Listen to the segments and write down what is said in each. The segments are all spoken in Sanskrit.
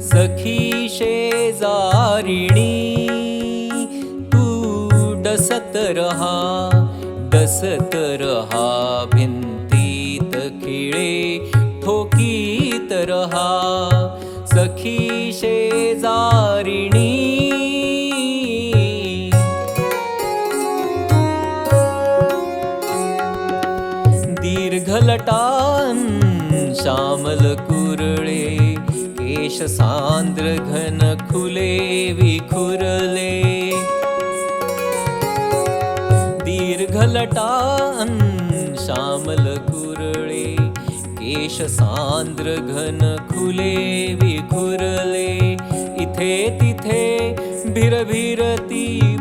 सखी शेजारिणी। तू डसत रहा डसत रहा भिंतीत खिळे ठोकीत रहा। सखी शेजारिणी। दीर्घलटान् श्यामल कुरळे केश सान्द्र घन खुले विखुरले। दीर्घलटान् श्यामल कुरळे केश सान्द्र घन खुले विखुरले। इथे तिथे भिरभिरती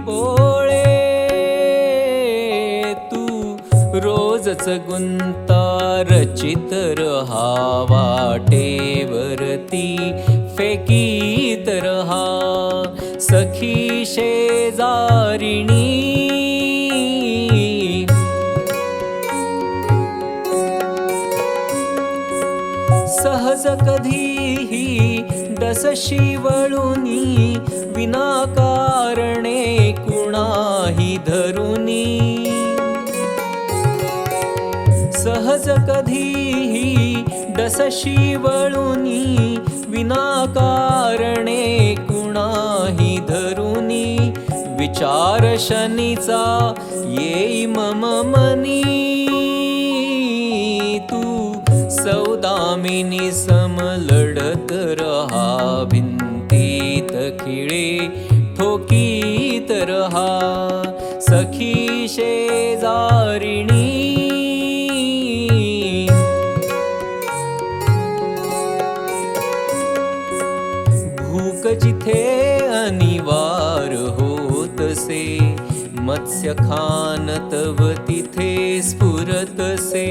रोजच गुंता रचित रहावा टेवरती फेकीत रहा सखी शेजारिणी. सहज कधीही दसशी वळुनी विनाकारणे कधीही डसशी वळुनी विनाकारणे कुणाही धरुनी विचार शनीचा येई मम मनी. तू सौदामिनी समलढत रहा भिंतीत खिळे ठोकीत रहा. भूक जिथे अनिवार मत्स्य खान तव तिथे स्फुरतसे।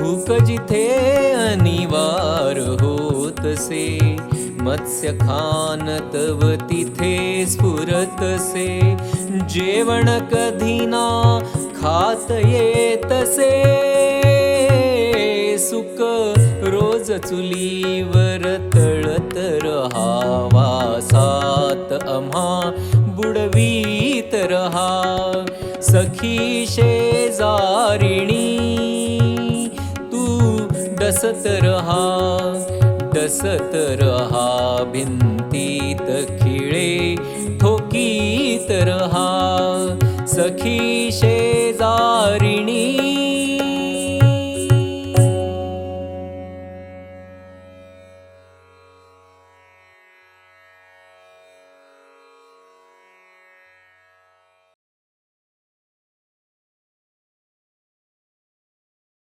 भूक जिथे अनिवार मत्स्य खान तव तिथे स्फुरतसे। जेवण कधीना खात येतसे चुलीवर तळत रहावा सात अम्हा बुडवीत रहा. सखी शेजारिणी तू डसत रहा डसत रहा. भिंतीत खिळे ठोकीत रहा. सखी शेजारिणी